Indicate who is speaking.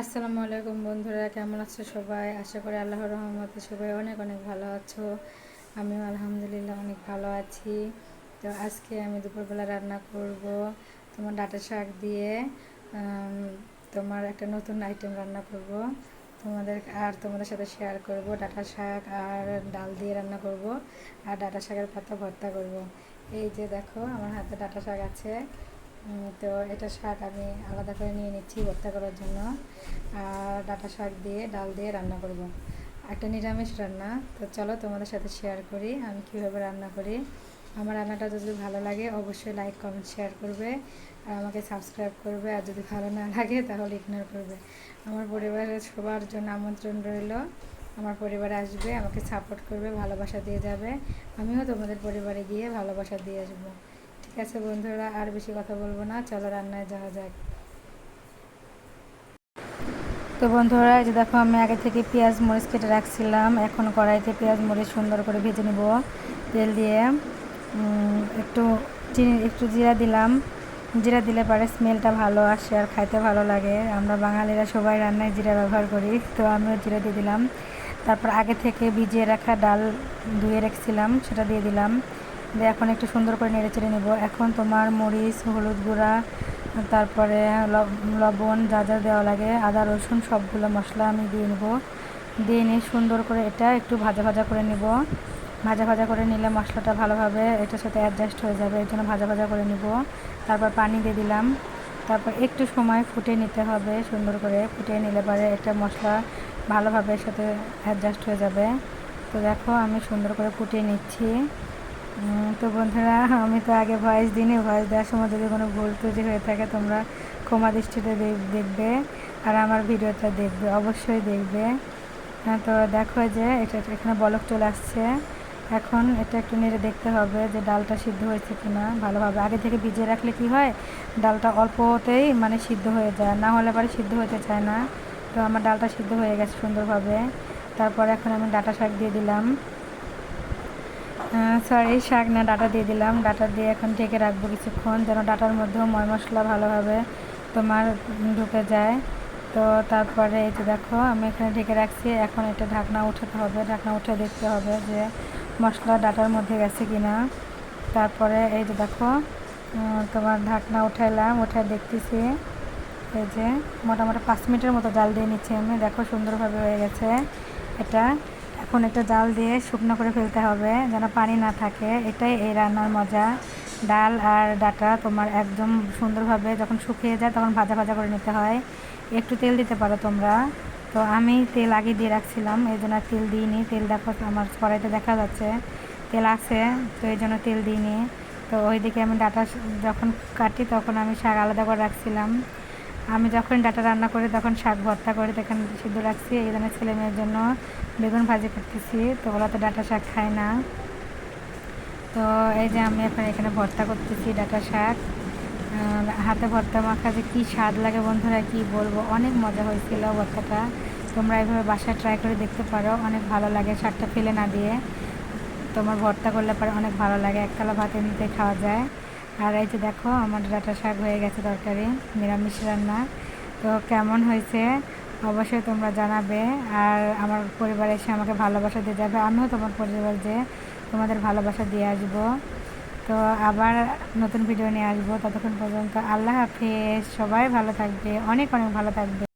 Speaker 1: আসসালামু আলাইকুম বন্ধুরা, কেমন আছো সবাই? আশা করি আল্লাহর রহমতে সবাই অনেক অনেক ভালো আছো। আমিও আলহামদুলিল্লাহ অনেক ভালো আছি। তো আজকে আমি দুপুরবেলা রান্না করব তোমার ডাটা শাক দিয়ে। তোমার একটা নতুন আইটেম রান্না করব। তোমাদের, আর তোমাদের সাথে শেয়ার করব ডাটা শাক আর ডাল দিয়ে রান্না করব আর ডাটা শাকের পাতা ভর্তা করব। এই যে দেখো, আমার হাতে ডাটা শাক আছে। তো এটা শাক আমি আলাদা করে নিয়ে নিচ্ছি ভর্তা করার জন্য। আর ডাটা শাক দিয়ে, ডাল দিয়ে রান্না করব। একটা নিরামিষ রান্না। তো চলো তোমাদের সাথে শেয়ার করি আমি কীভাবে রান্না করি। আমার রান্নাটা যদি ভালো লাগে, অবশ্যই লাইক কমেন্ট শেয়ার করবে। আর আমাকে সাবস্ক্রাইব করবে। আর যদি ভালো না লাগে, তাহলে ইগনোর করবে। আমার পরিবারের সবার জন্য আমন্ত্রণ রইল। আমার পরিবারে আসবে, আমাকে সাপোর্ট করবে, ভালোবাসা দিয়ে যাবে। আমিও তোমাদের পরিবারে গিয়ে ভালোবাসা দিয়ে আসব। ঠিক আছে বন্ধুরা, আর বেশি কথা বলব না, চলো রান্নায় যাওয়া যাক। তো বন্ধুরা যে দেখো, আমি আগে থেকে পেঁয়াজ মরিচ কেটে রাখছিলাম, এখন কড়াইতে পেঁয়াজ মরিচ সুন্দর করে ভেজে নেব, তেল দিয়ে। একটু চিনি, একটু জিরা দিলাম। জিরা দিলে পরে স্মেলটা ভালো আসে আর খাইতে ভালো লাগে। আমরা বাঙালিরা সবাই রান্নায় জিরা ব্যবহার করি, তো আমিও জিরা দিয়ে দিলাম। তারপর আগে থেকে ভিজিয়ে রাখা ডাল ধুয়ে রেখেছিলাম, সেটা দিয়ে দিলাম। দিয়ে এখন একটু সুন্দর করে নেড়ে চেড়ে নেব। এখন তোমার মরিচ, হলুদ গুঁড়া, তারপরে লবণ যা যা দেওয়া লাগে, আদা, রসুন সবগুলো মশলা আমি দিয়ে নেব। দিয়ে নিয়ে সুন্দর করে এটা একটু ভাজা ভাজা করে নেব। ভাজা ভাজা করে নিলে মশলাটা ভালোভাবে এটার সাথে অ্যাডজাস্ট হয়ে যাবে এর জন্য ভাজা ভাজা করে নিব। তারপর পানি দিয়ে দিলাম। তারপর একটু সময় ফুটে নিতে হবে, সুন্দর করে ফুটিয়ে নিলে পরে একটা মশলা ভালোভাবে এর সাথে অ্যাডজাস্ট হয়ে যাবে। তো দেখো আমি সুন্দর করে ফুটিয়ে নিচ্ছি। তো বন্ধুরা আমি তো আগে ভয়েস দিনে ভয়েস দেওয়ার সময় যদি কোনো ভুল ত্রুটি হয়ে থাকে তোমরা ক্ষমা দৃষ্টিতে দেখবে আর আমার ভিডিওটা দেখবে অবশ্যই দেখবে। হ্যাঁ, তো দেখো যে এটা এখানে বলক চলে আসছে। এখন এটা একটু নেড়ে দেখতে হবে যে ডালটা সিদ্ধ হয়েছে কিনা ভালোভাবে। আগে থেকে ভিজিয়ে রাখলে কি হয়? ডালটা অল্পতেই মানে সিদ্ধ হয়ে যায় না হলে পরে সিদ্ধ হতে চায় না। তো আমার ডালটা সিদ্ধ হয়ে গেছে সুন্দরভাবে। তারপর এখন আমি ডাটা শাক দিয়ে দিলাম। সরি শাক না, ডাটা দিয়ে দিলাম। ডাটা দিয়ে এখন ঢেকে রাখব কিছুক্ষণ, যেন ডাটার মধ্যেও ময় মশলা ভালোভাবে তোমার ঢুকে যায়। তো তারপরে এই যে দেখো, আমি এখানে ঢেকে রাখছি। এখন এটা ঢাকনা উঠাতে হবে, ঢাকনা উঠে দেখতে হবে যে মশলা ডাটার মধ্যে গেছে কি না তারপরে এই যে দেখো তোমার ঢাকনা উঠাইলাম, উঠে দেখতেছি। এই যে মোটামুটি পাঁচ মিনিটের মতো জাল দিয়ে নিচ্ছি আমি। দেখো সুন্দরভাবে হয়ে গেছে এটা। এখন একটা জাল দিয়ে শুকনো করে ফেলতে হবে, যেন পানি না থাকে। এটাই এই রান্নার মজা। ডাল আর ডাটা তোমার একদম সুন্দরভাবে যখন শুকিয়ে যায়, তখন ভাজা ভাজা করে নিতে হয়। একটু তেল দিতে পারো তোমরা। তো আমি তেল আগে দিয়ে রাখছিলাম, এই জন্য তেল দিইনি। তেল দেখো আমার কড়াইতে দেখা যাচ্ছে, তেল আছে, তো এই জন্য তেল দিইনি। তো ওইদিকে আমি ডাটা যখন কাটি, তখন আমি শাক আলাদা করে রাখছিলাম। আমি যখন ডাটা রান্না করি, তখন শাক ভর্তা করে, তখন সিদ্ধ রাখছি, এই ধরনের ছেলে মেয়ের জন্য বেগুন ভাজি করতেছি। তো ওরা তো ডাটা শাক খায় না। তো এই যে আমি এখন এখানে ভর্তা করতেছি ডাটা শাক। হাতে ভর্তা মাখা যে কী স্বাদ লাগে বন্ধুরা, কি বলব? অনেক মজা হয়েছিল ভর্তাটা। তোমরা এইভাবে বাসায় ট্রাই করে দেখতে পারো, অনেক ভালো লাগে শাকটা ফেলে না দিয়ে। তোমার ভর্তা করলে পরে অনেক ভালো লাগে একতলা ভাত এমনিতে খাওয়া যায়। আর এই যে দেখো, আমার ডাটা শাক হয়ে গেছে তরকারি, নিরামিষ রান্না। তো কেমন হয়েছে? অবশ্যই তোমরা জানাবে। আর আমার পরিবার এসে আমাকে ভালোবাসা দিয়ে যাবে। আমিও তোমার পরিবার যে তোমাদের ভালোবাসা দিয়ে আসব। তো আবার নতুন ভিডিও নিয়ে আসব। ততক্ষণ পর্যন্ত আল্লাহ হাফিজ। সবাই ভালো থাকবে। অনেক অনেক ভালো থাকবে।